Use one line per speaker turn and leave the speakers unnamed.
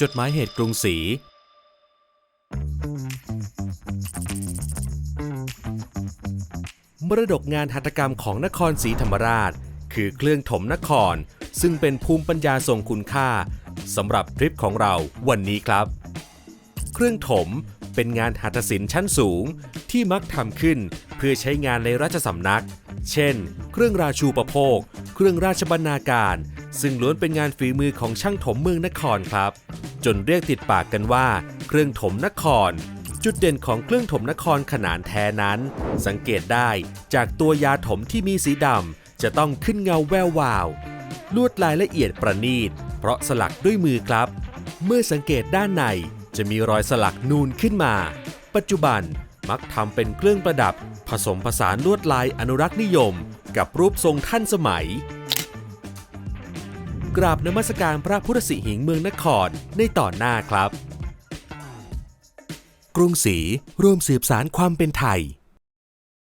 จดหมายเหตุกรุงศรี มรดกงานหัตถกรรมของนครศรีธรรมราช คือเครื่องถมนคร ซึ่งเป็นภูมิปัญญาทรงคุณค่าสำหรับทริปของเราวันนี้ครับ เครื่องถมเป็นงานหัตถศิลป์ชั้นสูงที่มักทำขึ้นเพื่อใช้งานในราชสำนัก เช่น เครื่องราชูปโภค เครื่องราชบรรณาการ ซึ่งล้วนเป็นงานฝีมือของช่างถมเมืองนครครับ จนเรียกติดปากกันว่า เครื่องถมนคร จุดเด่นของเครื่องถมนครขนานแท้นั้น สังเกตได้จากตัวยาถมที่มีสีดำจะต้องขึ้นเงาแวววาว ลวดลายละเอียดประณีต เพราะสลักด้วยมือครับ เมื่อสังเกตด้านในจะมีรอยสลักนูนขึ้นมา ปัจจุบันมักทำเป็นเครื่องประดับ ผสมผสานลวดลายอนุรักษ์นิยม กับรูปทรงท่านสมัย กราบนมัสการพระพุทธสิหิงเมืองนครในตอนหน้าครับ กรุงศรีร่วมสืบสารความเป็นไทย